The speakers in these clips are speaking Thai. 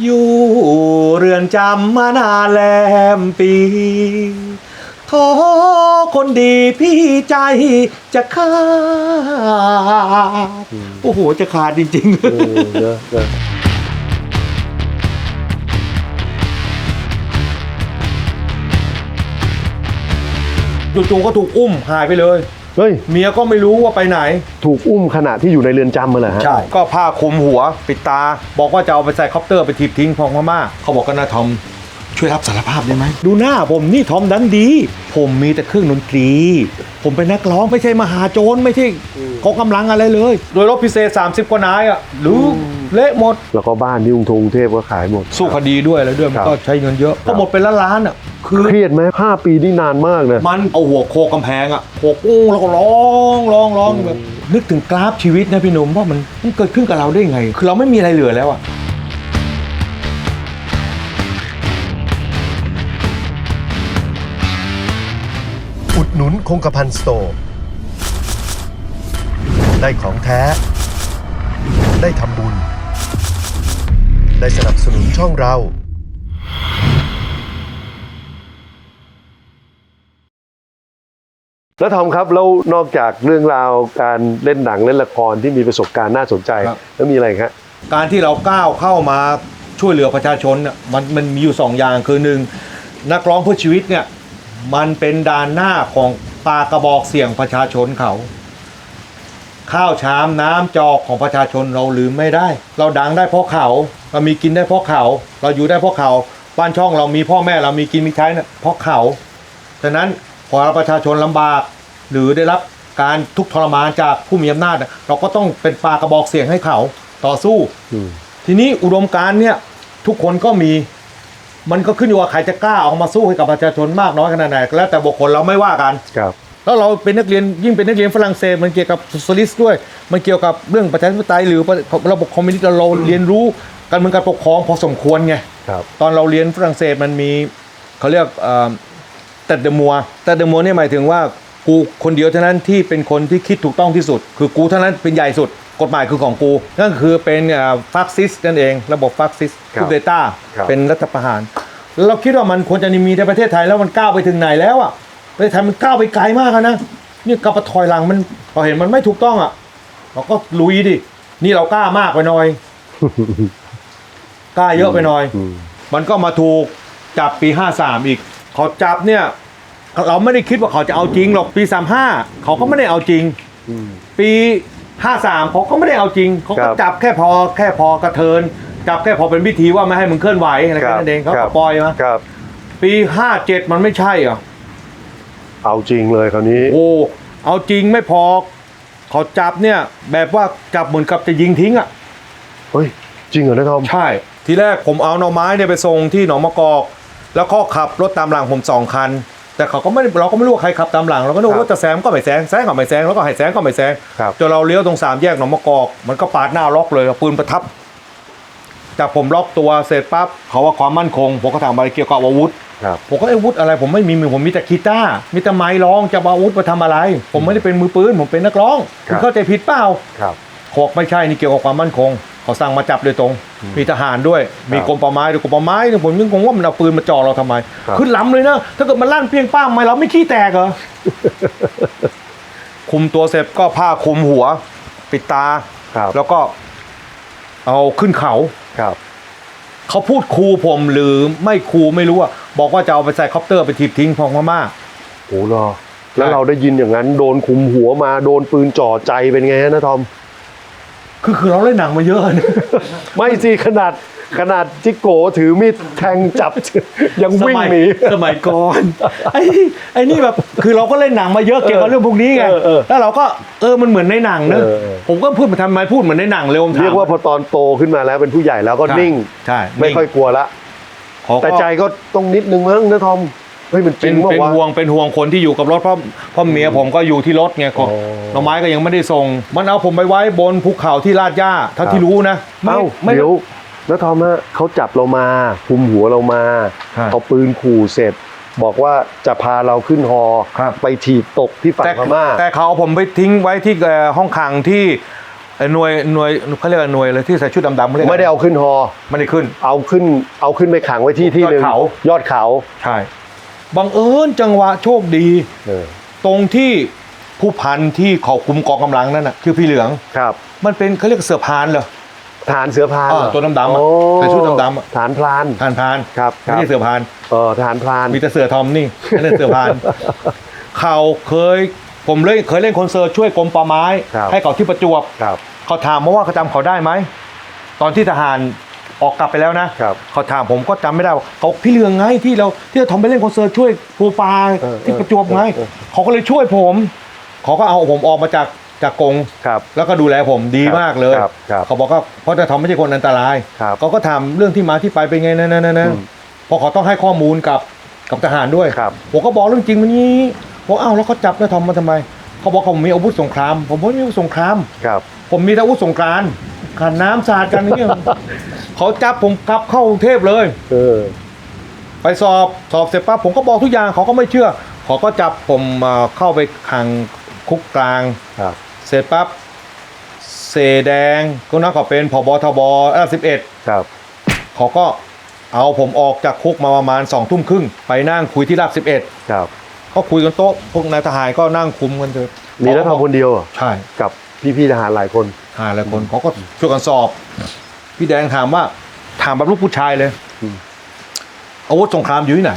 อยู่เรือนจำมานานแลมปีโทคนดีพี่ใจจะขาดโอ้โห จะขาดจริงเออเนอะเนอะๆจู่ๆก็ถูกอุ้มหายไปเลย เฮ้ย เมียก็ไม่รู้ว่าไปไหน ถูกอุ้มขณะที่อยู่ในเรือนจำมาเหรอฮะ ใช่ ก็ผ้าคลุมหัวปิดตา บอกว่าจะเอาไปใส่คอปเตอร์ไปถีบทิ้งพองพม่าเขาบอกกันนะทอม ช่วยรับสารภาพได้ไหม ดูหน้าผมนี่ทอมดันดี ผมมีแต่เครื่องดนตรี ผมเป็นนักร้องไม่ใช่มหาโจรไม่ใช่กองกำลังอะไรเลย โดยรบพิเศษ 30 กว่านายอะหรือเละหมด แล้วก็บ้านที่กรุงทงเทพก็ขายหมด สู้คดีด้วยอะไรด้วยมันครับก็ใช้เงินเยอะก็หมดเป็นล้านล้านๆอะ คือเครียดไหมห้าปีนี่นานมากนะ มันเอาหัวโคกกำแพงอะโขกอู้แล้วก็ร้องร้องร้องแบบนึกถึงกราฟชีวิตนะพี่หนุ่มว่ามันมันเกิดขึ้นกับเราได้ไง คือเราไม่มีอะไรเหลือแล้วอะอุดหนุนคงกระพันสโตร์ได้ของแท้ ได้ทำบุญ ได้สนับสนุนช่องเรา แล้วทอมครับแล้วนอกจากเรื่องราวการเล่นหนังเล่นละครที่มีประสบการณ์น่าสนใจ ครับ แล้วมีอะไรอีกฮะ การที่เราก้าวเข้ามาช่วยเหลือประชาชนน่ะมันมันมีอยู่สองอย่างคือหนึ่งนักร้องเพื่อชีวิตเนี่ยมันเป็นด่านหน้าของปลากระบอกเสียงประชาชนเขา ข้าวชามน้ำจอกของประชาชนเราลืมไม่ได้ เราดังได้เพราะเขา เรามีกินได้เพราะเขา เราอยู่ได้เพราะเขาบ้านช่องเรามีพ่อแม่เรามีกินมีใช้เนี่ยเพราะเขาฉะนั้น พอประชาชนลำบาก หรือได้รับการทุกข์ทรมานจากผู้มีอำนาจน่ะเราก็ต้องเป็นปลากระบอกเสียงให้เขาต่อสู้อืมทีนี้อุดมการณ์เนี่ยทุกคนก็มี มันก็ขึ้นอยู่ว่าใครจะกล้าออกมาสู้ให้กับประชาชนมากน้อยขนาดไหนแล้วแต่บุคคลเราไม่ว่ากันครับแล้วเราเป็นนักเรียนยิ่งเป็นนักเรียนฝรั่งเศสมันเกี่ยวกับโซเชียลิสต์ด้วย มันเกี่ยวกับเรื่องประชาธิปไตยหรือระบบคอมมิวนิสต์เราเรียนรู้การเมืองการปกครองพอสมควรไงครับตอนเราเรียนฝรั่งเศสมันมีเขาเรียก แต่เดมัวแต่เดมัวเนี่ยหมายถึงว่ากูคนเดียวเท่านั้นที่เป็นคนที่คิดถูกต้องที่สุด คือกูเท่านั้นเป็นใหญ่สุดกฎหมายคือของกู นั่นคือเป็นฟักซิสนั่นเองระบบฟักซิสครับคูเดต้าครับเป็นรัฐประหาร เราคิดว่ามันควรจะมีในประเทศไทยแล้วมันก้าวไปถึงไหนแล้วอะประเทศไทยมันก้าวไปไกลมากแล้วนะนี่กลับมาถอยหลังมันเราเห็นมันไม่ถูกต้องอะเราก็ลุยดินี่เรากล้ามากไปหน่อยกล้าเยอะไปหน่อยอืมมันก็มาถูกจับปี53อีก เขาจับเนี่ยเราไม่ได้คิดว่าเขาจะเอาจริงหรอกปี35เขาก็ไม่ได้เอาจริง อืม ปี53เขาก็ไม่ได้เอาจริงเขาคก็รับจับแค่พอแค่พอกระเทินจับแค่พอเป็นวิธีว่าไม่ให้มึงเคลื่อนไหวอะไรแค่นั้นเองเขาครัก็บ ปล่อยมาครับ ปี57มันไม่ใช่เหรอะเอาจริงเลยคราวนี้ โอ้ เอาจริงไม่พอ เขาจับเนี่ย แบบว่าจับเหมือนกับจะยิงทิ้งอะ เฮ้ย จริงเหรอนะทอม ใช่ ทีแรกผมเอาหน่อไม้เนี่ยไปส่งที่หนองมะกอก แล้วก็ขับรถตามหลังผมสองคัน แต่เขาก็ไม่ได้เราก็ไม่รู้ว่าใครขับตามหลังเราก็นึกครับว่าจะแซงก็ไม่แซงแซงก็ไม่แซงแล้วก็ให้แซงก็ไม่แซงครับจนเราเลี้ยวตรงสามแยกหนองมะกอกมันก็ปาดหน้าล็อกเลยเอาปืนประทับจากผมล็อกตัวเสร็จปั๊บเขาว่าความมั่นคงผมก็ถามอะไรเกี่ยวกับอาวุธครับผมก็อาวุธอะไรผมไม่มีมือผมมีแต่กีตาร์มีแต่ไม้ร้องจะเอาอาวุธมาทำอะไร ผมไม่ได้เป็นมือปืนผมเป็นนักร้องครัคุบณเข้าใจผิดเปล่าครับเขาบอกไม่ใช่นี่เกี่ยวกับความมั่นคง เขาสั่งมาจับโดยตรง มีทหารด้วย มีกรมป่าไม้ด้วยกรมป่าไม้เนี่ยผมยังงงว่ามันเอาปืนมาจ่อเราทำไมครับขึ้นลำเลยนะ ถ้าเกิดมันลั่นเพียงป้ามไม่เราไม่ขี้แตกเหรอ คุมตัวเสร็จก็ผ้าคลุมหัว ปิดตาครับแล้วก็เอาขึ้นเขาครับ เขาพูดครูผมหรือไม่ครูไม่รู้อะบอกว่าจะเอาไปใส่คอปเตอร์ไปถีบทิ้งพองพม่าโหรอแล้วใช่เราได้ยินอย่างนั้น โดนคุมหัวมา โดนปืนจ่อใจเป็นไงฮะนะทอม คือคือเราเล่นหนังมาเยอะนะไม่สิขนาดขนาดจิโกถือมีดแทงจับ ยังวิ่งสมัยหนีสมัยก่อนไอ้นี่ไอ้นี่แบบคือเราก็เล่นหนังมาเยอะเกี่ยวกับเรื่องพวกนี้ไงเออเออแล้วเราก็เออมันเหมือนในหนังเนอะเออเออผมก็พูดมาทำไมพูดเหมือนในหนังเร็วผมถมเรียกว่าพอตอนโตขึ้นมาแล้วเป็นผู้ใหญ่แล้วก็ใช่นิ่งใช่ไม่ค่อยกลัวละขอแต่ใจก็ต้องนิดนึงมั้งนะทอม เฮ้ยมันจเป็รินงเปเป็นล่าวะ ห่วงเป็นห่วงคนที่อยู่กับรถเพราะเพราะเมียผมก็อยู่ที่รถไงก็อ๋อหน่อไม้ก็ยังไม่ได้ส่ง มันเอาผมไปไว้บนภูเขาที่ลาดย่าเท่าที่รู้นะไม่เอ้าไม่เดี๋ยวนะทอมฮะเขาจับเรามาคุมหัวเรามาใช่เอาปืนขู่เสร็จ บอกว่าจะพาเราขึ้นฮอครับ ไปถีบตกที่ฝั่งแต่พม่า แต่เขาเอาผมไปทิ้งไว้ที่เอ่อห้องขังที่ไอ้หน่วยหน่วยเขาเรียกว่าหน่วยอะไรที่ใส่ชุดดำๆเขาเรียกไม่ได้เอาขึ้นฮอ ไม่ได้ขึ้น เอาขึ้นเอาขึ้นไปขังไว้ที่ที่หนึ่งยอดเขา ยอดเขา ใช่ บังเอิญจังหวะโชคดี เออตรงที่ผู้พันที่เขาคุมกองกำลังนั่นน่ะคือพี่เหลือง ครับมันเป็นเขาเรียกเสือพานเหรอฐานเสือพรานอ่าเหรอตัวดำๆอะโอ้ใส่ชุดดำๆอะฐานพราน พานพานครับคไม่รับใช่เสือพาน เออฐานพรานมีแต่เสือทอมนี่นั่นเสือพาน เขาเคยผมเลยเคยเล่นคอนเสิร์ตช่วยกรมป่าไม้ครับให้เขาที่ประจวบ ครับ เขาถามมาว่าเขาจำเขาได้ไหม ตอนที่ทหาร ออกกลับไปแล้วนะครับเขาถามผมก็จำไม่ได้ว่าเขาพี่เรืองไงที่เราที่เราทำไปเล่นคอนเสิร์ตช่วยครูปาเออที่ประจวบไงเออเออ เขาก็เลยช่วยผมเขาก็เอาผมออกมาจากจากกรงครับ แล้วก็ดูแลผมดีครับมากเลยครับครับเขาบอกว่าเพราะจะทอมไม่ใช่คนอันตรายครับเขาก็ถามเรื่องที่มาที่ไปเป็นไงนะนะนะนะอืม เพราะเขาต้องให้ข้อมูลกับกับทหารด้วย ครับ ผมก็บอกเรื่องจริงมันนี้ผมอ้าวแล้วเขาจับนายทอมมาทำไม เขาบอกเขามีอาวุธสงคราม ผมไม่มีอาวุธสงคราม ครับ ผมมีแต่อาวุธสงกรานต์ ขันน้ำสาดกันอย่างเงี้ยเขาจับผมกลับเข้ากรุงเทพเลย เออ ไปสอบสอบเสร็จปั๊บผมก็บอกทุกอย่างเขาก็ไม่เชื่อเขาก็จับผมมาเข้าไปขังคุกกลาง ครับ เสร็จปั๊บเสแดงก็นักเขาเป็นผบทบอันสิบเอ็ดครับ เขาก็เอาผมออกจากคุกมาประมาณสองทุ่มครึ่งไปนั่งคุยที่ราบสิบเอ็ดครับ ก็คุยกันโต๊ะพวกนายทหารก็นั่งคุมกันเถอะมีนักทำคนเดียวเหรอใช่ กับ พี่ๆทหารหลายคนหาหลายคนเขาก็ช่วยกันสอบ พี่แดงถามว่า ถามแบบลูกผู้ชายเลยอืมอาวุธสงครามอยู่ที่ไหน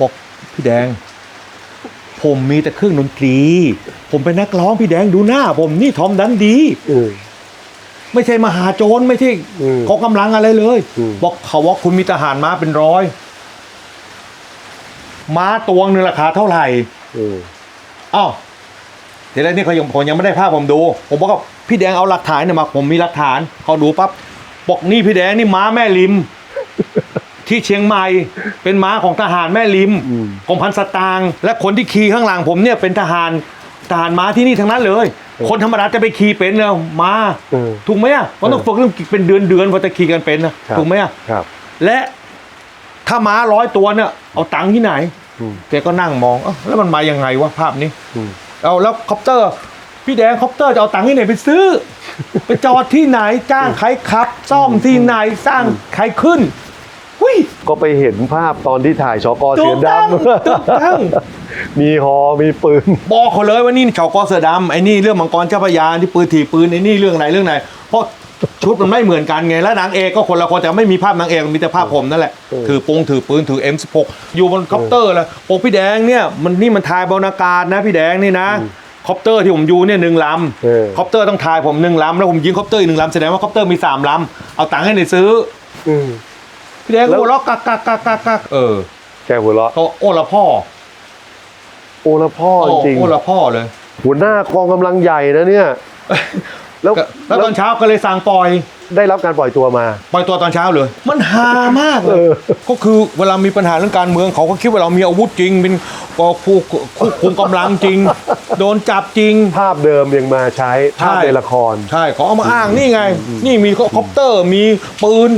บอกพี่แดง ผมมีแต่เครื่องดนตรี ผมเป็นนักร้องพี่แดงดูหน้า ผมนี่ทอมดันดีเออไม่ใช่มหาโจรไม่ใช่อืมกองกำลังอะไรเลยอืมบอกเขาว่าคุณมีทหารม้าเป็นร้อย ม้าตัวหนึงราคาเท่าไหร่เอออ้าว เดี๋ยวแรกนี่เขายังผมยังไม่ได้ภาพผมดู ผมบอกว่าพี่แดงเอาหลักฐานเนี่ยมา ผมมีหลักฐานเขาดูปั๊บบอกนี่พี่แดงนี่ม้าแม่ริม ที่เชียงใหม่เป็นม้าของทหารแม่ริมอืมกองพันสตางค์และคนที่ขี่ข้างหลังผมเนี่ยเป็นทหารทหารม้าที่นี่ทั้งนั้นเลย คนธรรมดาจะไปขี่เป็นเหรอม้าเออถูกไหมอะมันต้องฝึกเรื่องเป็นเดือนเดือนๆกว่าจะขี่กันเป็นนะครับถูกไหมอะครับและถ้าม้าร้อยตัวเนี่ยเอาตังค์ที่ไหนอืมแกก็นั่งมองเอ้าแล้วมันมายังไงวะภาพนี้อืม เอาแล้วคอปเตอร์ พี่แดงคอปเตอร์จะเอาตังค์ที่ไหนไปซื้อ ไปจอดที่ไหนจ้างใครขับซ่อมที่ไหนสร้างใครขึ้นวิก็ไปเห็นภาพตอนที่ถ่ายชกถูเสืกอต้องดำถูกต้องมีฮอมีปืน บอกเขาเลยว่านี่ชาวกอเสือดำไอ้นี่เรื่องมังกรเจ้าพระยาที่ปืนถีบปืนไอ้นี่เรื่องไหนเรื่องไหนเพราะ ชุดมันไม่เหมือนกันไงแล้วนางเอกก็คนละคนแต่ไม่มีภาพนางเอกมีแต่ภาพผมนั่นแหละเออถือปงถือปืนถือ M16 อยู่บนคอปเตอร์แล้วโอ้พี่แดงเนี่ยมันนี่มันถ่ายบนอากาศนะพี่แดงนี่นะคอปเตอร์ที่ผมอยู่เนี่ยหนึ่งลเออำคอปเตอร์ต้องถ่ายผมหนึ่งลำแล้วผมยิงคอปเตอร์อีกหนึ่งลำแสดงว่าคอปเตอร์มีสามลำเอาตังค์ให้ในซื้ออืมพี่แดงแล้ก็วหัวเราะกักกักกักกักกักเออแกหัวเราะเขาโอ้ละพ่อ โอละพ่อโอ้จริงโอ้ละพ่อเลย หัวหน้ากองกำลังใหญ่นะเนี่ย แล้วก็แล้วตอนเช้าก็เลยสั่งปล่อย ได้รับการปล่อยตัวมา ปล่อยตัวตอนเช้าเลย มันฮามากเลเอยอก็คือเวลามีปัญหาเรื่องการเมืองเขาก็คิดว่าเรามีอาวุธจริง เป็นผู้ควบคุมกำลังจริง โดนจับจริง ภาพเดิมยังมาใช้ภาพใช่ในละคร ใช่เขาเอามาอ้างนี่ไง นี่มีคอปเตอร์ มีปืน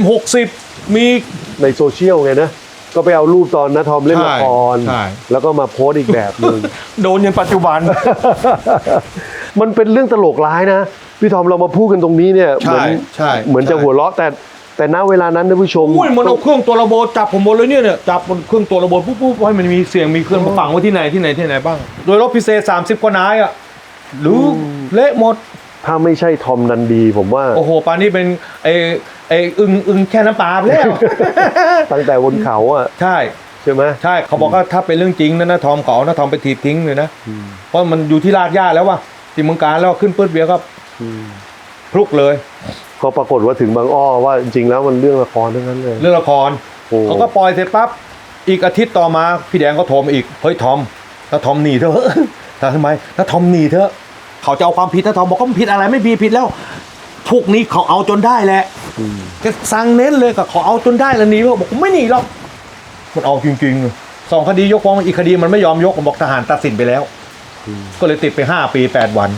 M60 มีในโซเชียลไงนะก็ไปเอารูปตอนนะทอมเล่นใช่ละครใช่แล้วก็มาโพสต์อีกแบบหนึ่งโดนยันปัจจุบัน มันเป็นเรื่องตลกร้ายนะพี่ทอมเรามาพูดกันตรงนี้เนี่ยใช่เหมือนใช่ เหมือนจะใช่หัวเราะแต่แต่ณเวลานั้นท่านผู้ชมอุ้ยมันเอาเครื่องตัวระเบิดจับผมหมดเลยเนี่ยเนี่ยจับบนเครื่องตัวระเบิดปุ๊บปุ๊บให้มันมีเสียงมีเครื่องมาฝังไว้ที่ไหนที่ไหนที่ไหนบ้าง โดยรถพิเศษ 30 กว่านายอะหรือเละหมด ถ้าไม่ใช่ทอมนันดีผมว่า โอ้โหปานนี้เป็นไอ้ไอ้อึงอึงแค่น้ำปลาไปแล้ว ตั้งแต่บนเขาอะใช่ใช่ไหมใช่เขาบอกว่าถ้าเป็นเรื่องจริงนะนะทอมเขาเอานะทอมไปถีบทิ้งเลยนะเพราะมันอยู่ที่ลาดย่าแล้วว่ะ ที่เมืองการแล้วขึ้นปืดเบียร์ก็พลุกเลย ก็ปรากฏว่าถึงบางอ้อว่าจริงๆแล้วมันเรื่องละครทั้งนั้นเลย เรื่องละครโอ้เขาก็ปล่อยเสร็จปั๊บอีกอาทิตย์ต่อมาพี่แดงก็โทรมาอีกเฮ้ยทอมถ้าทอมหนีเถอะแต่ทำไมถ้าทอมหนีเถอะเขาจะเอาความผิดถ้าทอมบอกก็ผิดอะไรไม่ผิดผิดแล้วพวกนี้เขาเอาจนได้แหละแกสั่งเน้นเลยกับเขาเอาจนได้แล้วหนีเขาบอกไม่หนีหรอกมันเอาจริงๆสองคดียกฟ้องอีกคดีมันไม่ยอมยกผมบอกทหารตัดสินไปแล้ว ก็เลยติดไป 5 ปี 8 วัน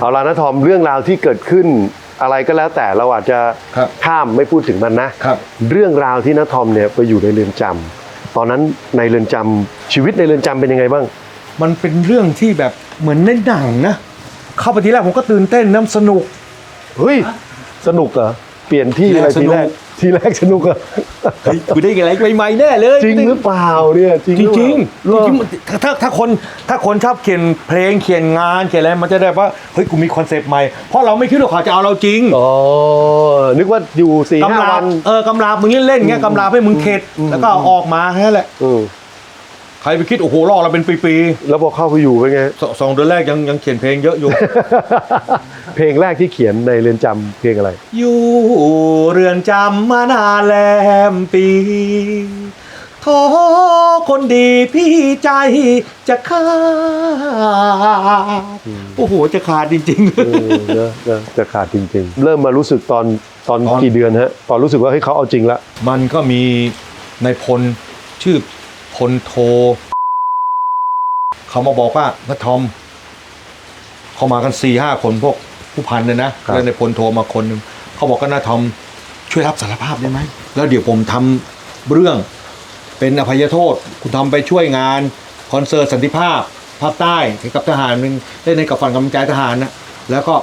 เอาละนะทอมเรื่องราวที่เกิดขึ้นอะไรก็แล้วแต่เราอาจจะข้ามไม่พูดถึงมันนะ เรื่องราวที่นะทอมเนี่ยไปอยู่ในเรือนจำ ตอนนั้นในเรือนจำชีวิตในเรือนจำเป็นยังไงบ้าง มันเป็นเรื่องที่แบบเหมือนในหนังนะเข้าไปทีแรกผมก็ตื่นเต้นน้ำสนุกเฮ้ยสนุกเหรอเปลี่ยนที่อะไรสทีนุกแรก ทีแรกสนุกเหรอเฮ้ยกูได้อะไรใหม่ๆแน่เลย จริงหรือเปล่าเนี่ยจริงจริงจริงหรือเปล่าจริงๆถ้าถ้าถ้าคนถ้าคนชอบเขียนเพลงเขียนงานเขียนอะไรมันจะได้ว่าเฮ้ยกูมีคอนเซปต์ใหม่เพราะเราไม่คิดว่าเขาจะเอาเราจริงอ๋อนึกว่าอยู่สี่ห้ากำลาวัน เออกำลามึงเล่นๆเงี้ยกำลาให้มึงเข็ดแล้วก็เอาออกมาแค่นั้นแหละอืมใครไปคิดโอ้โหรอเราเป็นปีแล้วพอเข้าไปอยู่เป็นไง ๆสสองเดือนแรกยังยังเขียนเพลงเยอะอยู่ เพลงแรกที่เขียนในเรือนจำเพลงอะไร อยู่เรือนจำมานานแลมปีโทคนดีพี่ใจจะขาดโอ้โหจะขาดจริง เออเนอะเนอะจะขาดจริงๆ เริ่มมารู้สึกตอนตอนตอน กี่เดือนฮะ ตอนรู้สึกว่าเฮ้ยเขาเอาจริงละ ๆ มันก็มีในพลชื่อ พลโท เขามาบอกว่านัทอม เขามากันสี่ห้าคนพวกผู้พันเนี่ยนะแล้วในพลโทมาคนหนึ่งเขาบอกกันนาทอม ช่วยรับสารภาพได้ไหมแล้วเดี๋ยวผมทำเรื่องเป็นอภัยโทษ คุณทำไปช่วยงานคอนเสิร์ตสันติภาพภาคใต้ให้กับทหารหนึ่งได้ในกับฝันกำลังใจทหารนะแล้วก็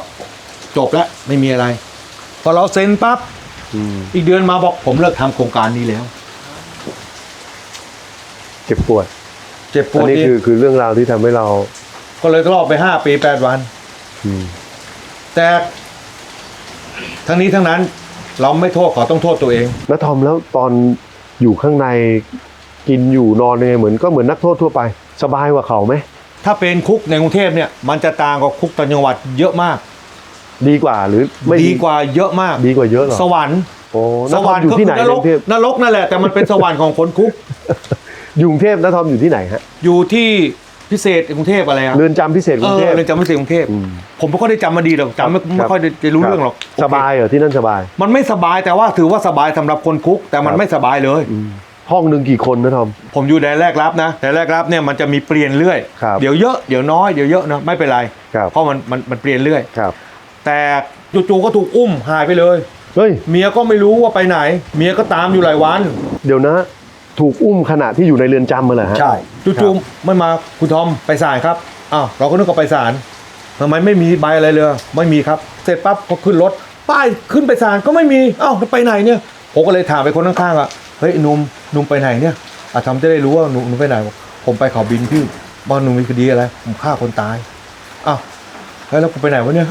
จบแล้วไม่มีอะไร พอเราเซ็นปั๊บอืมอีกเดือนมาบอกผมเลิกทำโครงการนี้แล้ว เจ็บปวดเจ็บปอัวนดนี้นี่คือคือเรื่องราวที่ทำให้เราก็เลยรอบไปห้าปีแปดวัน อืมแต่ทั้งนี้ทั้งนั้นเราไม่โทษเขาต้องโทษตัวเอง แล้วทอมแล้วตอนอยู่ข้างในกินอยู่นอนยังไงเหมือนก็เหมือนนักโทษทั่วไป สบายกว่าเขาไหมถ้าเป็นคุกในกรุงเทพเนี่ย มันจะต่างกับคุกต่างจังหวัดเยอะมาก ดีกว่าหรือไม่ดีกว่าเยอะมาก ดีกว่าเยอะเหรอสวรรค์ โอ้สนักทวอรมรค์อยู่ที่ไหนนในรกกรุงเทพนรกนั่นแหละแต่มันเป็นสวรรค์ของคนคุก อยู่กรุงเทพนักทอมอยู่ที่ไหนฮะอยู่ที่พิเศษกรุงเทพอะไรอะเรือนจำพิเศษกเอรุงอเทพเรือนจำพิเศษกรุงเทพอืมผมไม่ค่อยได้จำมาดีหรอกจำไม่ไม่ค่อยได้รู้เรื่องหรอกสบายเหรอที่นั่นสบาย มันไม่สบายแต่ว่าถือว่าสบายสำหรับคนคุก แต่มันไม่สบายเลยห้องหนึ่งกี่คนนะทอม ผมอยู่แดนแรกรับนะแดนแรกรับเนี่ยมันจะมีเปลี่ยนเรื่อยครับเดี๋ยวเยอะเดี๋ยวน้อยเดี๋ยวเยอะนะไม่เป็นไรครับเพราะมันมันมันเปลี่ยนเรื่อยครับ แต่จู่ๆก็ถูกอุ้มหายไปเลยเฮ้ยเมียก็ไม่รู้ว่าไปไหน เมียก็ตามอยู่หลายวัน เดี๋ยวนะ ถูกอุ้มขณะที่อยู่ในเรือนจำมาเหรอฮะ ใช่จู่ๆไม่มาคุณทอมไปศาลครับอ้าวเราก็นึกว่าไปศาลทำไมไม่มีใบอะไรเลยไม่มีครับ เสร็จปั๊บก็ขึ้นรถป้ายขึ้นไปศาลก็ไม่มีอ้าวแล้วไปไหนเนี่ยผมก็เลยถามไปคนข้างๆอะเฮ้ยหนุ่มหนุ่มไปไหนเนี่ยอาทำจะได้รู้ว่าหนุ่มหนุ่มไปไหนบอกผมไปเขาบินพี่บ้านหนุ่มมีคดีอะไรผมฆ่าคนตายอ้าว ฮ้ยแล้วกูไปไหนวะเนี่ย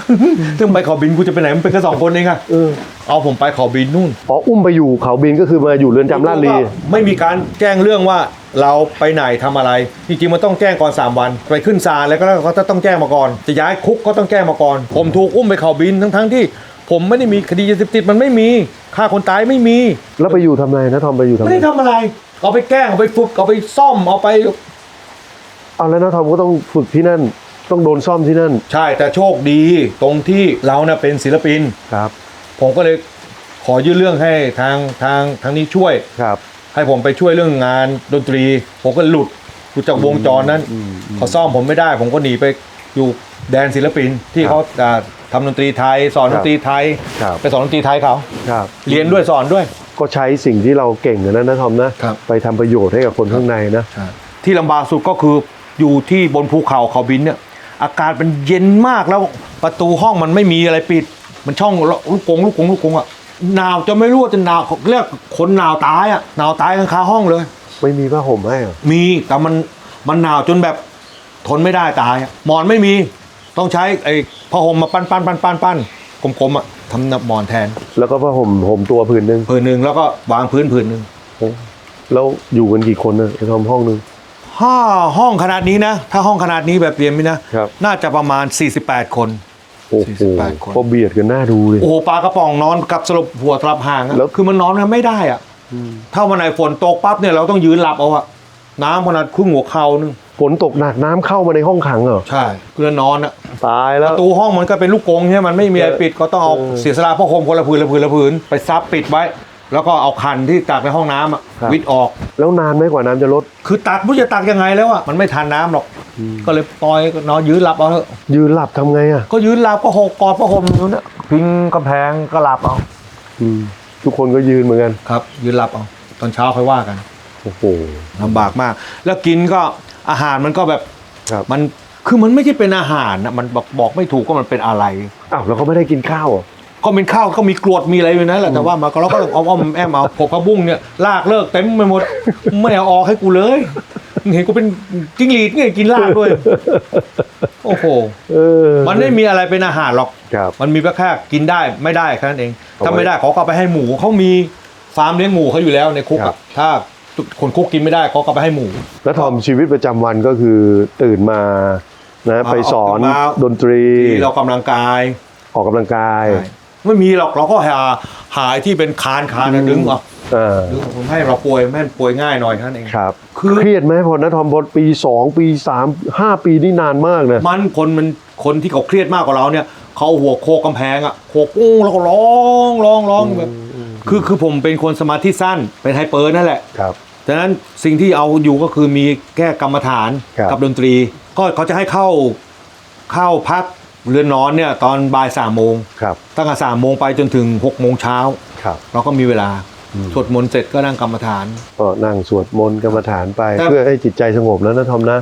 ถึงไปเขาบินกูจะไปไหนมันเป็นแค่สองคนเองอะเออเอาผมไปเขาบินนู่นอ๋ออุ้มไปอยู่เขาบินก็คือมาอยู่เรือนจำลาดลีไม่มีการแจ้งเรื่องว่าเราไปไหนทำอะไร จริงๆมันต้องแจ้งก่อน 3 วัน ไปขึ้นศาลแล้วก็แล้วเขาจะต้องแจ้งมาก่อน จะย้ายคุกก็ต้องแจ้งมาก่อน ผมถูกอุ้มไปเขาบินทั้งๆที่ ผมไม่ได้มีคดียาเสพติดมันไม่มีฆ่าคนตายไม่มี แล้วไปอยู่ทำไมนะทอมไปอยู่ทำไม่ไมได้ทำอะไรเอาไปแกล้งเอาไปฝึกเอาไปซ่อมเอาไปเอาแล้วนะทอมก็ต้องฝึกที่นั่น ต้องโดนซ่อมที่นั่น ใช่แต่โชคดีตรงที่เราเน่ะเป็นศิลปิน ครับ ผมก็เลยขอยื่นเรื่องให้ทางทางทางนี้ช่วย ครับ ให้ผมไปช่วยเรื่องงานดนตรี ผมก็หลุดหลุดจากวงจรนั้นอืมอืมเขาซ่อมผมไม่ได้ ผมก็หนีไปอยู่แดนศิลปินที่ครับเขาอ่าทำดนตรีไทย สอนคดรับนตรีไทย ครับ ไปสอนดนตรีไทยเขาครับ เรียนด้วยสอนด้วย ก็ใช้สิ่งที่เราเก่งนะนะทอมนะ ครับ ไปทำประโยชน์ให้กับคนข้างในนะ ที่ลำบากสุดก็คืออยู่ที่บนภูเขาเขาบินเนี่ย อากาศมันเย็นมากแล้วประตูห้องมันไม่มีอะไรปิด มันช่องลูกกงลูกกงลูกกงอะหนาวจะไม่รู้ว่าจะหนาวเรียกคนหนาวตายอะหนาวตายกันคาห้องเลย ไม่มีผ้าห่มให้เหรอมีแต่มันมันหนาวจนแบบทนไม่ได้ตายอะหมอนไม่มีต้องใช้ไอ้ผ้าห่มมาปั้นปั้นปั้นปั้นปั้นกลมๆอะทำหมอนแทนแล้วก็ผ้าห่มห่มตัวผืนหนึ่งผืนหนึ่งแล้วก็วางพื้นผืนหนึ่งโอ้แล้วอยู่กันกี่คนนะไอ้ทอมห้องหนึ่ง ห้าห้องขนาดนี้นะ ถ้าห้องขนาดนี้แบบเรียนไม่นะ ครับ น่าจะประมาณ 48 คน โอ้โห48คนก็เบียดกันหน้าดูเลย โอ้โหปลากระป๋องนอนกับสลบหัวสลับห่างอะแล้ว คือมันนอนกันไม่ได้อะถ้าวันไหนฝนตกปั๊บเนี่ยเราต้องยืนหลับเอาอะน้ำขนาดครึ่งหัวเข่านึงฝนตกหนักน้ำเข้ามาในห้องขังเหรอ ใช่ เพื่อนนอนอะ ตายปแล้ว ระตูห้องมันก็เป็นลูกกรงใช่ไหมมันไม่มีอะไรปิดก็ต้องเอาเออเสียสละผ้าห่มคนละผืนละผืนละผืนไปซับปิดไว้ แล้วก็เอาคันที่ตากในห้องน้ำอะครับ วิดออก แล้วนานไหมกว่าน้ำจะลด คือตักไม่รู้จะตักยังไงแล้วอะมันไม่ทานน้ำหรอกอก็เลยปล่อยนอนยืนหลับเอาเถอะยืนหลับทำไงอะก็ยืนหลับก็หกกอดก็ห่มอยู่เนี่ยพิงกำแพงก็หลับเอาอืมทุกคนก็ยืนเหมือนกัน ครับ ยืนหลับเอาตอนเช้าค่อยว่ากันโอ้โห ลำบากมาก แล้วกินก็อาหารมันก็แบบครับมันคือมันไม่ใช่เป็นอาหารนะมันบอกบอกไม่ถูกก็มันเป็นอะไร อ้าวเราก็ไม่ได้กินข้าวเหรอ ก็เป็นข้าวก็มีกรวดมีอะไรอยู่นั่นแหละแต่ว่ามาก็เราก็เอาเอาแอมเอาผมกระบุ้งเนี่ยลากเลิกเต็มไปหมดไม่เอาออกให้กูเลยเห็นกูเป็นจิ้งหรีดไงกินลากด้วย โอ้โหเออมันไม่มีอะไรเป็นอาหารหรอกครับมันมีแค่กินได้ไม่ได้แค่นั้นเองเอาไว้ถ้าไม่ได้เขาก็เอาไปให้หมูเขามีฟาร์มเลี้ยงหมูเขาอยู่แล้วในคุกครัอะบถ้าคนคุกกินไม่ได้เขาก็เอาไปให้หมู แล้วทอมชีวิตประจำวันก็คือตื่นมานะอ่าไปสอนออกมาดนตรีที่เรากำลังกาย ออกกำลังกาย ไม่มีหรอกเราก็หาหายที่เป็นคานคานนะดึงออกเออดึงออกผมให้เราป่วยแม่นป่วยง่ายหน่อยแค่นั้นเองครับคือเครียดไหมพอนะทอมพอปีสองปีสามห้าปีนี่นานมากนะมันคนมันคนที่เขาเครียดมากกว่าเราเนี่ยเขาเอาหัวโคกกำแพงอะโคกอู้แล้วก็ร้องร้องร้องแบบคือคือผมเป็นคนสมาธิสั้นเป็นไฮเปอร์นั่นแหละครับดังนั้นสิ่งที่เอาอยู่ก็คือมีแค่กรรมฐานครับกับดนตรี ก็เขาจะให้เข้าเข้าพัก เรือนนอนเนี่ยตอนบ่ายสามโมงครับ ตั้งแต่สามโมงไปจนถึงหกโมงเช้า ครับ เราก็มีเวลาอืม สวดมนต์เสร็จก็นั่งกรรมฐาน ก็นั่งสวดมนต์กรรมฐานไปครับ เพื่อให้จิตใจสงบแล้วนะทอมนะ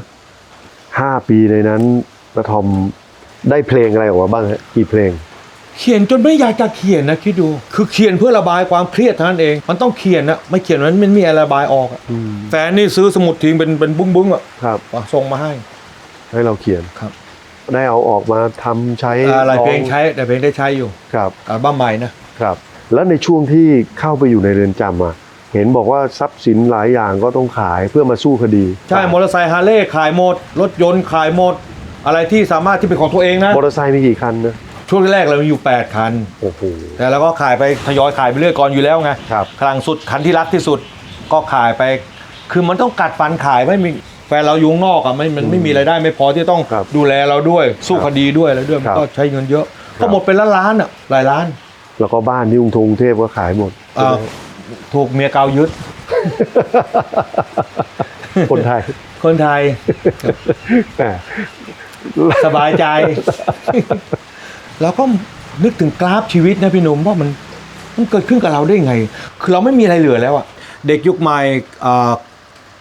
ห้าปีในนั้นนะทอมได้เพลงอะไรออกมาบ้างฮะกี่เพลง เขียนจนไม่อยากจะเขียนนะคิดดู คือเขียนเพื่อระบายความเครียดเท่านั้นเอง มันต้องเขียนนะไม่เขียนมันไม่มีอะไรระบายออกอะแฟนนี่ซื้อสมุดทิ้งเป็นเป็นบุ้งบุ้งๆอะครับ ส่งมาให้ให้เราเขียนครับ ได้เอาออกมาทำใช้อะไรเพลงร้อใช้แต่เพลงได้ใช้อยู่ครับ อัลบั้มใหม่นะครับ แล้วในช่วงที่เข้าไปอยู่ในเรือนจำอะเห็นบอกว่าทรัพย์สินหลายอย่างก็ต้องขายเพื่อมาสู้คดีใช่มอเตอร์ไซค์ฮาร์เลย์ขายหมด รถยนต์ขายหมด อะไรที่สามารถที่เป็นของตัวเองนะมอเตอร์ไซค์มีกี่คันนะช่วงแรกเรามีอยู่8คัน โอ้โหแต่เราก็ขายไปทยอยขายไปเรื่อยก่อนอยู่แล้วไงครับครั้งสุดคันที่รักที่สุดก็ขายไป คือมันต้องกัดฟันขายไม่มี แฟนเราอยุงนอกอะไม่มันไม่มีรายได้ไม่พอที่ต้องครับดูแลเราด้วยสู้คดีด้วยอะไรด้วยครัมันบก็ใช้เงินเยอะครับก็หมดเป็นล้านล้านๆอะหลายล้านแล้วก็บ้านที่กรุงกรุงเทพก็ขายหมดเอ่อถูกเมียเกายึด คนไทยคนไทยแหมสบายใจ แล้วก็นึกถึงกราฟชีวิตนะพี่หนุ่มว่ามันมันเกิดขึ้นกับเราได้ไง คือเราไม่มีอะไรเหลือแล้วอะเด็กยุคใหม่เอ่อ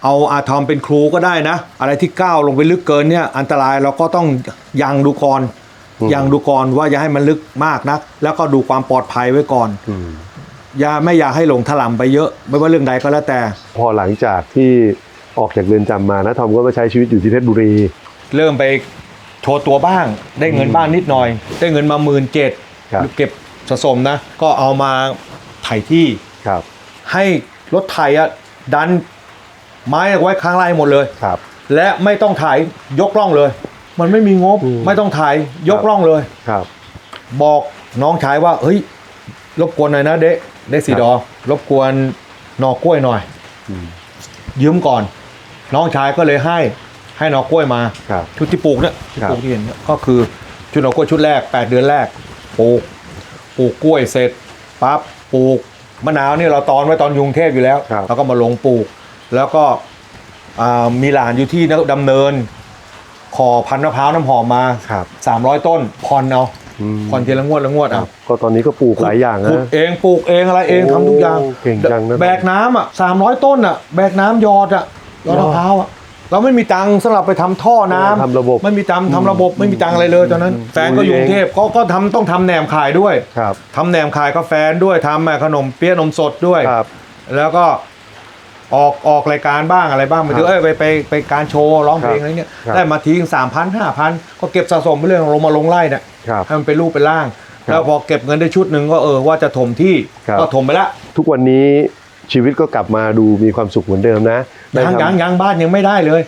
เอาอาทอมเป็นครูก็ได้นะ อะไรที่ก้าวลงไปลึกเกินเนี่ยอันตรายเราก็ต้องยังดูก่อนอืมยังดูก่อนว่าอย่าให้มันลึกมากนัก แล้วก็ดูความปลอดภัยไว้ก่อนอืมอย่าไม่อยากให้หลงถลำไปเยอะ ไม่ว่าเรื่องใดก็แล้วแต่ พอหลังจากที่ออกจากเรือนจำมานะทอมก็มาใช้ชีวิตอยู่ที่เพชรบุรี เริ่มไปโชว์ตัวบ้าง ได้เงินบ้างนิดหน่อย ได้เงินมาหมื่นเจ็ดครับเก็บสะสมนะ ก็เอามาไถที่ครับให้รถไถอะดัน ไม้ไว้ข้างไร่หมดเลยครับ และไม่ต้องไถยกร่องเลย มันไม่มีงบอืมไม่ต้องไถยกร่องเลยครับ บอกน้องชายว่า เฮ้ย รบกวนหน่อยนะเดะเดะสีดอ รบกวนหนอกล้วยหน่อยอืมยืมก่อน น้องชายก็เลยให้ให้หนอกล้วยมาครับชุดที่ปลูกเนี่ยที่ครับปลูกที่เห็นเนี่ยก็คือชุดหนอกล้วยชุดแรก 8 เดือนแรกปลูกปลูกกล้วยเสร็จปั๊บปลูกมะนาวเนี่ยเราตอนไว้ตอนอยกรุงเทพอยู่แล้วครับเราก็มาลงปลูก แล้วก็อ่ามีหลานอยู่ที่ดำเนิน ขอพันธุ์มะพร้าวน้ำหอมมาครับ300ต้นผ่อนเอาอืมผ่อนทีละงวดละงวดเอาก็ตอนนี้ก็ปลูกหลายอย่างขุดนะเองปลูกเองอะไรเองโอ้ทำทุกอย่างเก่งจังนะแบกน้ำอะสามร้อยต้นอะแบกน้ำยอดอะยอดมะพร้าวอะเราไม่มีตังค์สำหรับไปทำท่อน้ำทำระบบไม่มีตังค์ทำระบบไม่มีตังค์อะไรเลยตอนนั้น แฟนก็อยู่กรุงเทพก็ก็ทำต้องทำแหนมขายด้วยครับทำแหนมขายก็แฟนด้วยทำขนมเปี๊ยะนมสดด้วยครับแล้วก็ ออกออกรายการบ้างอะไรบ้างไปถึงครับเอ้ยไปไปไปการโชว์ร้องเพลงครับอะไรเงี้ยครับได้มาทิ้งสามพันห้าพันก็เก็บสะสมไปเรื่องลงมาลงไล่เนี่ยครับให้มันเป็นรูปเป็นร่างครับแล้วพอเก็บเงินได้ชุดหนึ่งก็เออว่าจะถมที่ครับก็ถมไปละ ทุกวันนี้ชีวิตก็กลับมาดูมีความสุขเหมือนเดิมนะได้ยังทำยังยังบ้านยังไม่ได้เลย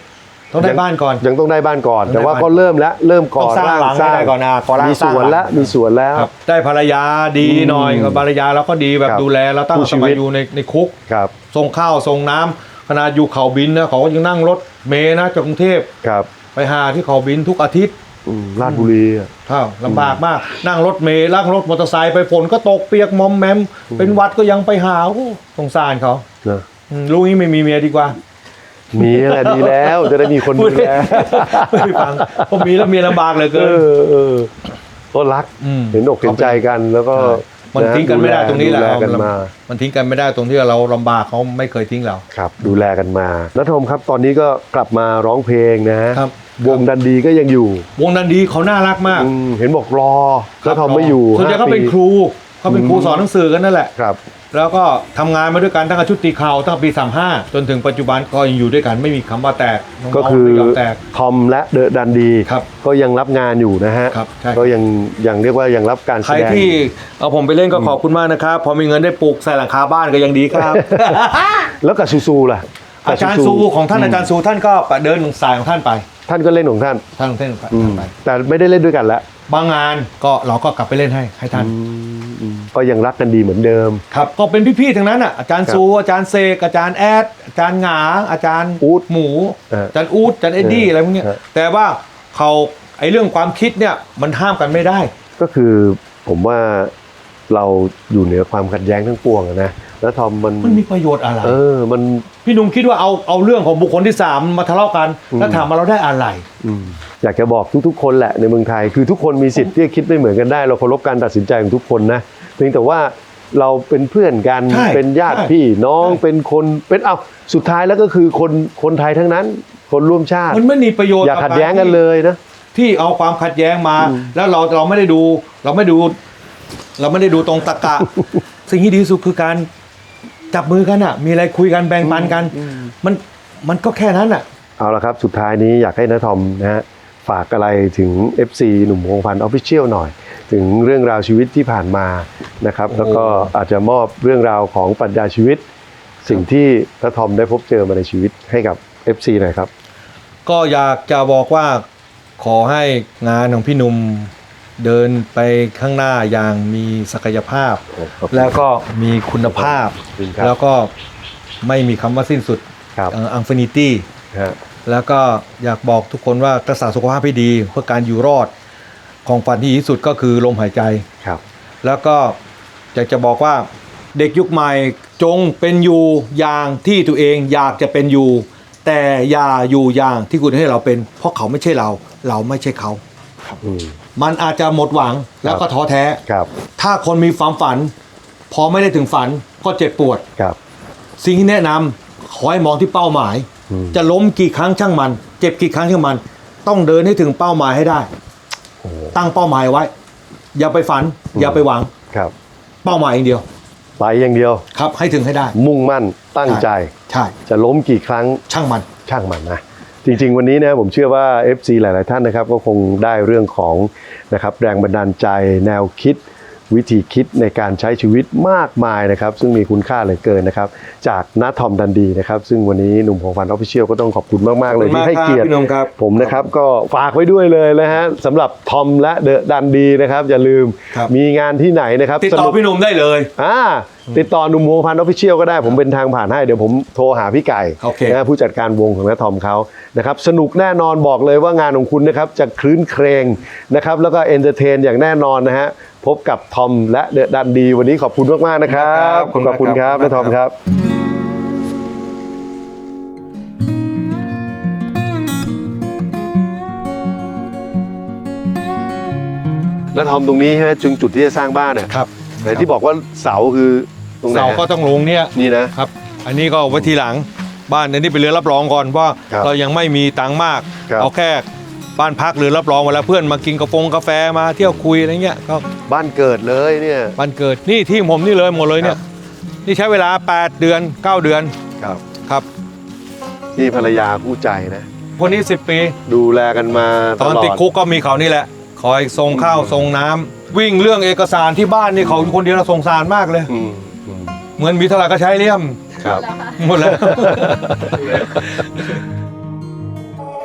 ต้องได้บ้านก่อนยังต้องได้บ้านก่อนต้องได้แต่ว่าบ้านก็เริ่มแล้วเริ่มก่อต้องสร้างหลังให้ได้ก่อนนะก่อร่างมีสร้างสวนหลังแล้วมีสวนแล้วครับได้ภรรยาดีหน่อยอืมกับภรรยาเราก็ดีแบบครับดูแลเราตั้งคู่สชีมัวิยตอยู่ในในคุกครับส่งข้าวส่งน้ำขนาดอยู่เขาบินนะเขาก็ยังนั่งรถเมย์นะจากกรุงเทพครับไปหาที่เขาบินทุกอาทิตย์อืมราชบุรีอะข้าวลำบากมาก นั่งรถเมย์นั่งรถมอเตอร์ไซค์ไปฝนก็ตกเปียกมอมแมม เป็นหวัดก็ยังไปหาโอ้สงสารเขานะอืมลูกนี้ไม่มีเมียดีกว่า มีแหละดีแล้วจะได้มีคนดูแลไม่ได้ฟังผมมีแล้วเมียลำบากเหลยเอเกินอเออก็รักมเห็นอกเห็นใจกันแล้วก็มันทิ้งกันไม่ได้ตรงนี้แหละดูแลกันมา มันทิ้งกันไม่ได้ตรงที่เราลำบากเขาไม่เคยทิ้งเราครับ ดูแลกันมานัทมครับตอนนี้ก็กลับมาร้องเพลงนะฮะครับวงดันดีก็ยังอยู่ วงนันดีเขาน่ารักมากอืมเห็นบอกรอนัทมไม่อยู่ส่วนใหญ่ห้เขาเป็นปีครูเขาเป็นครูสอนหนังสือกันนั่นแหละครับ แล้วก็ทำงานมาด้วยกันตั้งแต่ชุดตีข่าวตั้งแต่ปี 35 จนถึงปัจจุบันก็ยังอยู่ด้วยกันไม่มีคำว่าแตกน้งๆก็คือไม่ยอมแตกทอมและเดอะดันดีครับก็ยังรับงานอยู่นะฮะครับใช่ก็ยังยังเรียกว่ายังรับการใคแสรดงที่เอาผมไปเล่นก็ขอบคุณมากนะครับ พอมีเงินได้ปลูกใส่หลังคาบ้านก็ยังดีครับ แล้วกับซูซูล่ะอาจารย์ซูของท่านอาจารย์ซูท่านก็เดินสายของท่านไป ท่านก็เล่นของท่านท่านของท่านไปอืมไปแต่ไม่ได้เล่นด้วยกันแล้วบางงานก็เราก็กลับไปเล่นให้ให้ท่าน ก็ยังรักกันดีเหมือนเดิม ครับก็เป็นพี่ๆทั้งนั้นอะอาจารย์ครับซูอาจารย์เซกอาจารย์แอดอาจารย์หงาอาจารย์อู๊ดหมูเอออาจารย์อูดอาจารย์เอ็ดดี้เอออะไรพวกเนี้ยเออแต่ว่าเขาไอ้เรื่องความคิดเนี่ยมันห้ามกันไม่ได้ ก็คือผมว่า เราอยู่เหนือความขัดแย้งทั้งปวงอะนะแล้วทอมมันมันมีประโยชน์อะไร เออมัน พี่หนุ่มคิดว่าเอาเอาเรื่องของบุคคลที่สามมาทะเลาะกัน แล้วถามมาเราได้อะไร อืมอยากจะบอกทุกๆ คนแหละในเมืองไทยคือทุกคนมีสิทธิ์ที่จะคิดไม่เหมือนกันได้ เราเคารพการตัดสินใจของทุกคนนะเพียงแต่ว่าเราเป็นเพื่อนกันใช่เป็นญาติใช่พี่น้องใช่ เป็นคนเป็นเอาสุดท้ายแล้วก็คือคนคนไทยทั้งนั้น คนร่วมชาติ มันไม่มีประโยชน์อย่าบขัดแย้งกันเลยนะ ที่เอาความขัดแย้งมา แล้วเราเราไม่ได้ดู เราไม่ดู เราไม่ได้ดูตรงตะกะ สิ่งที่ดีที่สุดคือการจับมือกันอะ มีอะไรคุยกันแบ่งปันกัน มันมันก็แค่นั้นอะ เอาละครับ สุดท้ายนี้อยากให้นาทอมนะฮะฝากอะไรถึง FC หนุ่มวงพันธ์ออฟฟิเชียลหน่อย ถึงเรื่องราวชีวิตที่ผ่านมานะครับ แล้วก็อาจจะมอบเรื่องราวของปรัชญาชีวิต สิ่งที่นาทอมได้พบเจอมาในชีวิตให้กับ FC หน่อยครับ ก็อยากจะบอกว่าขอให้งานของพี่หนุ่ม เดินไปข้างหน้าอย่างมีศักยภาพขอบคุณแล้วก็มีคุณภาพขอบคุณครับแล้วก็ไม่มีคำว่าสิ้นสุดครับอังฟินิตี้ฮะแล้วก็อยากบอกทุกคนว่ารักษาสุขภาพให้ดีเพื่อการอยู่รอดของฝันที่ดีที่สุดก็คือลมหายใจครับ แล้วก็อยากจะบอกว่าเด็กยุคใหม่จงเป็นอยู่อย่างที่ตัวเองอยากจะเป็นอยู่ แต่อย่าอยู่อย่างที่คุณให้เราเป็น เพราะเขาไม่ใช่เรา เราไม่ใช่เขาอืม มันอาจจะหมดหวังแล้วก็ท้อแท้ ครับ ถ้าคนมีความฝัน พอไม่ได้ถึงฝันก็เจ็บปวด ครับ สิ่งที่แนะนำขอให้มองที่เป้าหมาย อืม จะล้มกี่ครั้งช่างมัน เจ็บกี่ครั้งช่างมัน ต้องเดินให้ถึงเป้าหมายให้ได้ โอ้ตั้งเป้าหมายไว้ อย่าไปฝัน อย่าไปหวัง ครับ เป้าหมายอย่างเดียวไปอย่างเดียว ครับ ให้ถึงให้ได้ มุ่งมั่นตั้งใจ ใช่ จะล้มกี่ครั้งช่างมัน ช่างมันนะ จริงๆ วันนี้นะผมเชื่อว่า FC หลาย ๆ ท่านนะครับ ก็คงได้เรื่องของนะครับแรงบันดาลใจแนวคิด วิธีคิดในการใช้ชีวิตมากมายนะครับ ซึ่งมีคุณค่าเหลือเกินนะครับ จากน้าทอมดันดีนะครับ ซึ่งวันนี้หนุ่มของฟันออฟฟิเชียลก็ต้องขอบคุณมาก ๆ เลยที่ให้เกียรติพี่หนุ่มครับผมนะครับ ก็ฝากไว้ด้วยเลยนะฮะสำหรับทอมและเดอะดันดีนะครับ อย่าลืมครับมีงานที่ไหนนะครับติดต่อสนุกพี่หนุ่มได้เลยอ่าติดต่อหนุ่มวงพันธ์ออฟฟิเชียลก็ได้ผมเป็นทางผ่านให้เดี๋ยวผมโทรหาพี่ไก่โอเคนะผู้จัดการวงของน้าทอมเขานะครับสนุกแน่นอนบอกเลยว่างานของคุณนะครับจะคลื้นเครงนะครับแล้วก็เอนเตอร์เทนอย่างแน่นอนนะฮะ พบกับทอมและเดอะดันดี วันนี้ขอบคุณมากๆนะครับขอบคุณขอบคุณมากคครัรับบน้าทอมครับน้าทอมตรงนี้ใช่ไหมจึงจุดที่จะสร้างบ้านเนี่ยครับแต่ที่บอกว่าเสาคือตรงไหนเสาฮะก็ต้องลงเนี่ยนี่นะครับ อันนี้ก็ไว้ทีหลังบ้านอันนี้เป็นเรือรับรองก่อนว่าครับเรายังไม่มีตังค์มากครับเอาแค่ บ้านพักหรือรับรองเวลาเพื่อนมากินกาแฟกาแฟมาเที่ยวคุยอะไรเงี้ยก็บ้านเกิดเลยเนี่ยวันเกิดนี่ที่ผมนี่เลยหมดเลยเนี่ย นี่ใช้เวลา 8 เดือน 9 เดือนครับ ครับนี่ภรรยาคู่ใจนะ คนนี้ 10 ปี ดูแลกันมาตอนติดคุกก็มีเขานี่แหละ คอยส่งข้าวส่งน้ำวิ่งเรื่องเอกสารที่บ้านนี่เขาคนเดียวเราสงสารมากเลย อืมอืมเหมือนมีเท่าไหร่ก็ใช้เลี่ยม ครับ หมดแล้ว